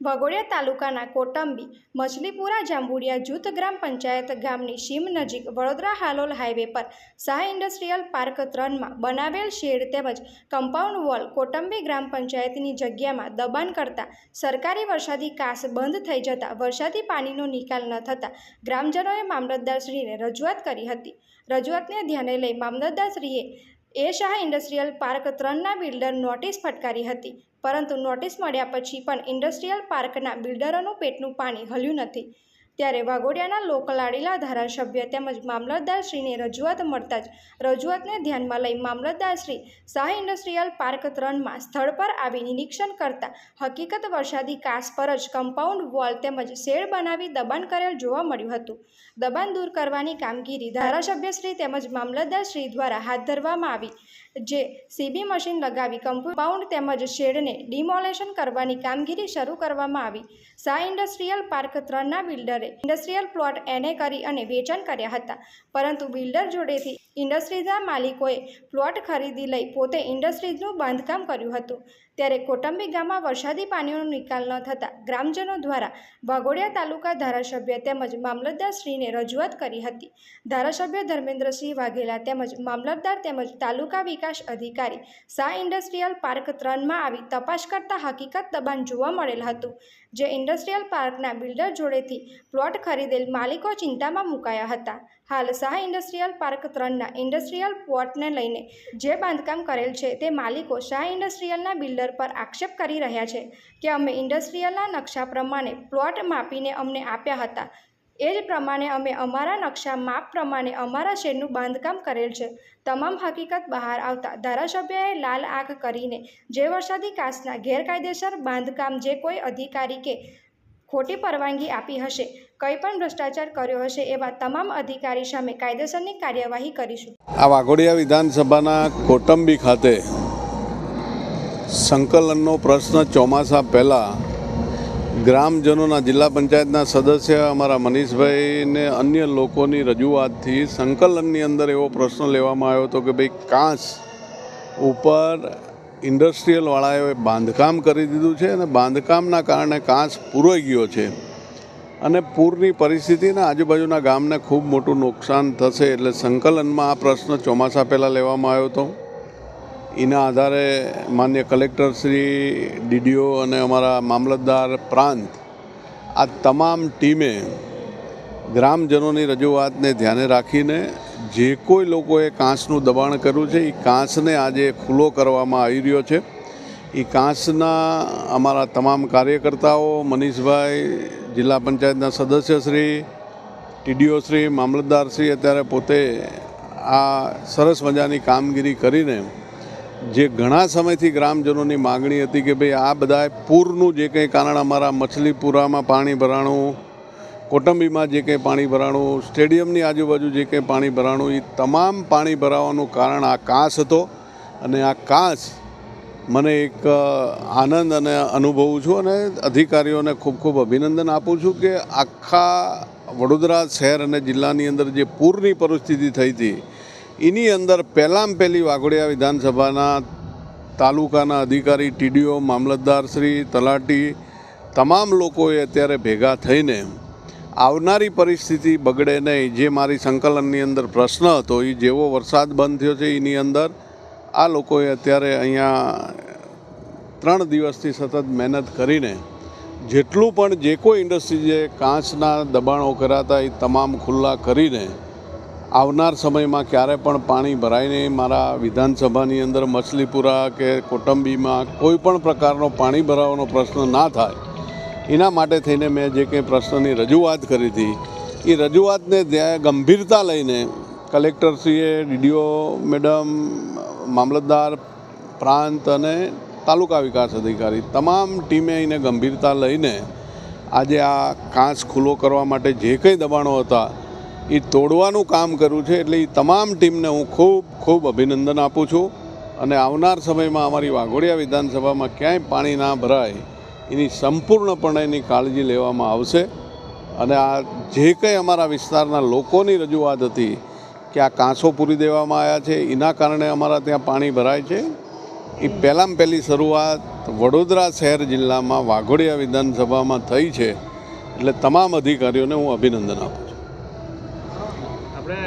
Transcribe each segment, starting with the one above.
ભગોડિયા તાલુકાના કોટંબી, મછલીપુરા, જાંબુડિયા જૂથ ગ્રામ પંચાયત ગામની સીમ નજીક વડોદરા હાલોલ હાઈવે પર શાહ ઇન્ડસ્ટ્રીયલ પાર્ક ત્રણમાં બનાવેલ શેડ તેમજ કમ્પાઉન્ડ વોલ કોટંબી ગ્રામ પંચાયતની જગ્યામાં દબાણ કરતા સરકારી વરસાદી કાસ બંધ થઈ જતા વરસાદી પાણીનો નિકાલ ન થતાં ગ્રામજનોએ મામલતદારશ્રીને રજૂઆત કરી હતી. રજૂઆતને ધ્યાને લઈ મામલતદારશ્રીએ એ શાહ ઇન્ડસ્ટ્રીયલ પાર્ક ત્રણના બિલ્ડર નોટિસ ફટકારી હતી, પરંતુ નોટિસ મળ્યા પછી પણ ઇન્ડસ્ટ્રીયલ પાર્કના બિલ્ડરોનું પેટનું પાણી હલ્યું નથી. ત્યારે વાઘોડિયાના લોકલાડીલા ધારાસભ્ય તેમજ મામલતદારશ્રીને રજૂઆત મળતા જ રજૂઆતને ધ્યાનમાં લઈ મામલતદારશ્રી શાહ ઇન્ડસ્ટ્રીયલ પાર્ક ત્રણમાં સ્થળ પર આવી નિરીક્ષણ કરતા હકીકત વરસાદી કાસ પર જ કમ્પાઉન્ડ વોલ તેમજ શેડ બનાવી દબાણ કરેલ જોવા મળ્યું હતું. દબાણ દૂર કરવાની કામગીરી ધારાસભ્યશ્રી તેમજ મામલતદારશ્રી દ્વારા હાથ ધરવામાં આવી, જે સીબી મશીન લગાવી કમ્પાઉન્ડ તેમજ શેડને ડિમોલેશન કરવાની કામગીરી શરૂ કરવામાં આવી. શાહ ઇન્ડસ્ટ્રીયલ પાર્ક ત્રણના બિલ્ડરે ઇન્ડસ્ટ્રીયલ પ્લોટ એને કરી અને વેચાણ કર્યા હતા. પરંતુ બિલ્ડર જોડેથી ઇન્ડસ્ટ્રીઝના માલિકોએ પ્લોટ ખરીદી લઈ પોતે ઇન્ડસ્ટ્રીઝનું બાંધકામ કર્યું હતું. ત્યારે કોટંબી ગામમાં વરસાદી પાણીનો નિકાલ ન થતાં ગ્રામજનો દ્વારા વાઘોડિયા તાલુકા ધારાસભ્ય તેમજ મામલતદારશ્રીને રજૂઆત કરી હતી. ધારાસભ્ય ધર્મેન્દ્રસિંહ વાઘેલા તેમજ મામલતદાર તેમજ તાલુકા વિકાસ અધિકારી શાહ ઇન્ડસ્ટ્રીયલ પાર્ક ત્રણમાં આવી તપાસ કરતા હકીકત દબાણ જોવા મળેલ હતું, જે ઇન્ડસ્ટ્રીયલ પાર્કના બિલ્ડર જોડેથી પ્લોટ ખરીદેલ માલિકો ચિંતામાં મુકાયા હતા. હાલ શાહ ઇન્ડસ્ટ્રીયલ પાર્ક ત્રણના ઇન્ડસ્ટ્રીયલ પ્લોટને લઈને જે બાંધકામ કરેલ છે તે માલિકો શાહ ઇન્ડસ્ટ્રીયલના બિલ્ડર પર આક્ષેપ કરી રહ્યા છે કે અમે ઇન્ડસ્ટ્રીયલના નકશા પ્રમાણે પ્લોટ માપીને અમને આપ્યા હતા. એ જ પ્રમાણે અમે અમારા નકશા માપ પ્રમાણે અમારા શેડનું બાંધકામ કરેલ છે. તમામ હકીકત બહાર આવતા ધારાસભ્યએ લાલ આંખ કરીને જે વરસાદી કાચના ગેરકાયદેસર બાંધકામ જે કોઈ અધિકારી કે ખોટી પરવાનગી આપી હશે કંઈ પણ ભ્રષ્ટાચાર કર્યો હશે એવા તમામ અધિકારી સામે કાયદેસરની કાર્યવાહી કરીશું. આ વાઘોડિયા વિધાનસભાના કોટંબી ખાતે સંકલનનો પ્રશ્ન ચોમાસા પહેલાં ગ્રામજનોના જિલ્લા પંચાયતના સદસ્ય અમારા મનીષભાઈને અન્ય લોકોની રજૂઆતથી સંકલનની અંદર એવો પ્રશ્ન લેવામાં આવ્યો હતો કે ભાઈ કાંસ ઉપર ઇન્ડસ્ટ્રીયલવાળાએ બાંધકામ કરી દીધું છે અને બાંધકામના કારણે કાંસ પૂરોઈ ગયો છે. અને પૂરની પરિસ્થિતિને આજુબાજુના ગામને ખૂબ મોટું નુકસાન થશે એટલે સંકલનમાં આ પ્રશ્ન ચોમાસા પહેલાં લેવામાં આવ્યો હતો. એના આધારે માન્ય કલેક્ટર શ્રી, ડીડીઓ અને અમારા મામલતદાર પ્રાંત આ તમામ ટીમે ગ્રામજનોની રજૂઆતને ધ્યાને રાખીને જે કોઈ લોકોએ કાંસનું દબાણ કર્યું છે, એ કાંસને આજે ખુલ્લો કરવામાં આવી રહ્યો છે. એ કાંસના અમારા તમામ કાર્યકર્તાઓ, મનીષભાઈ, જિલ્લા પંચાયતના સદસ્યશ્રી, ટીડીઓશ્રી, મામલતદારશ્રી અત્યારે પોતે આ સરસ મજાની કામગીરી કરીને જે ઘણા સમયથી ગ્રામજનોની માગણી હતી કે ભાઈ આ બધા પૂરનું જે કંઈ કારણ અમારા મછલીપુરામાં પાણી ભરાણું કોટંબીમાં જે કંઈ પાણી ભરાણું, સ્ટેડિયમની આજુબાજુ જે કંઈ પાણી ભરાણું એ તમામ પાણી ભરાવાનું કારણ આ કાંસ હતો. અને આ કાંસ મને એક આનંદ અને અનુભવું છું અને અધિકારીઓને ખૂબ ખૂબ અભિનંદન આપું છું કે આખા વડોદરા શહેર અને જિલ્લાની અંદર જે પૂરની પરિસ્થિતિ થઈ હતી, એની અંદર પહેલાં પહેલી વાઘોડિયા વિધાનસભાના તાલુકાના અધિકારી ટીડીઓ મામલતદારશ્રી તલાટી, તમામ લોકોએ અત્યારે ભેગા થઈને આવનારી પરિસ્થિતિ બગડે નહીં. જે મારી સંકલનની અંદર પ્રશ્ન હતો એ જેવો વરસાદ બંધ થયો છે એની અંદર, આ લોકોએ અત્યારે અહીંયા ત્રણ દિવસથી સતત મહેનત કરીને જેટલું પણ જે કોઈ ઇન્ડસ્ટ્રી જે કાચના દબાણો કરાતા એ તમામ ખુલ્લા કરીને આવનાર સમયમાં ક્યારે પણ પાણી ભરાય નહીં. મારા વિધાનસભાની અંદર મછલીપુરા કે કોટંબીમાં કોઈ પણ પ્રકારનો પાણી ભરાવાનો પ્રશ્ન ના થાય. એના માટે થઈને મેં જે કંઈ પ્રશ્નની રજૂઆત કરી હતી, એ રજૂઆતને ગંભીરતા લઈને કલેક્ટરશ્રીએ, ડીડીઓ મેડમ, મામલતદાર પ્રાંત અને તાલુકા વિકાસ અધિકારી તમામ ટીમે એને ગંભીરતા લઈને આજે આ કાંચ ખુલ્લો કરવા માટે જે કંઈ દબાણો હતા, એ તોડવાનું કામ કર્યું છે. એટલે એ તમામ ટીમને હું ખૂબ ખૂબ અભિનંદન આપું છું. અને આવનાર સમયમાં અમારી વાઘોડિયા વિધાનસભામાં ક્યાંય પાણી ના ભરાય એની સંપૂર્ણપણે એની કાળજી લેવામાં આવશે. અને આ જે કંઈ અમારા વિસ્તારના લોકોની રજૂઆત હતી કે આ કાંસો પૂરી દેવામાં આવ્યા છે, એના કારણે અમારા ત્યાં પાણી ભરાય છે, એ પહેલાં પહેલી શરૂઆત વડોદરા શહેર જિલ્લામાં વાઘોડિયા વિધાનસભામાં થઈ છે. એટલે તમામ અધિકારીઓને હું અભિનંદન આપું છું. આપણે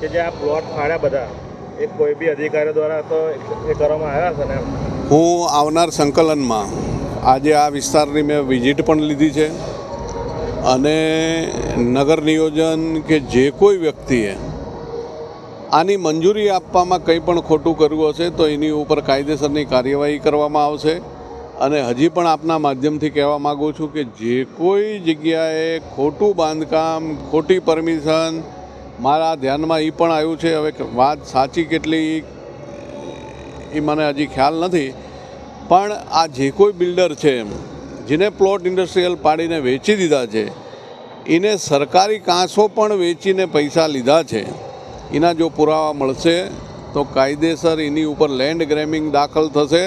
કે જે આ પ્લોટ ફાળ્યા બધા એ કોઈ બી અધિકારી દ્વારા તો એ કરવામાં આવ્યા છે ને હું આવનાર સંકલનમાં આજે આ વિસ્તારની મેં વિઝિટ પણ લીધી છે અને નગર નિયોજન કે જે કોઈ વ્યક્તિએ આની મંજૂરી આપવામાં કંઈ પણ ખોટું કર્યું હશે તો એની ઉપર કાયદેસરની કાર્યવાહી કરવામાં આવશે અને હજી પણ આપના માધ્યમથી કહેવા માગું છું કે જે કોઈ જગ્યાએ ખોટું બાંધકામ, ખોટી પરમિશન મારા ધ્યાનમાં એ પણ આવ્યું છે, હવે વાત સાચી કેટલી એ મને હજી ખ્યાલ નથી. પણ આ જે કોઈ બિલ્ડર છે જેને પ્લોટ ઇન્ડસ્ટ્રીયલ પાડીને વેચી દીધા છે એને સરકારી કાંસો પણ વેચીને પૈસા લીધા છે. એના જો પુરાવા મળશે, તો કાયદેસર એની ઉપર લેન્ડ ગ્રેમિંગ દાખલ થશે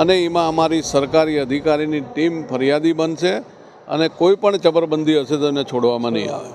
અને એમાં અમારી સરકારી અધિકારીની ટીમ ફરિયાદી બનશે અને કોઈ પણ ચબરબંધી હશે તો એને છોડવામાં નહીં આવે.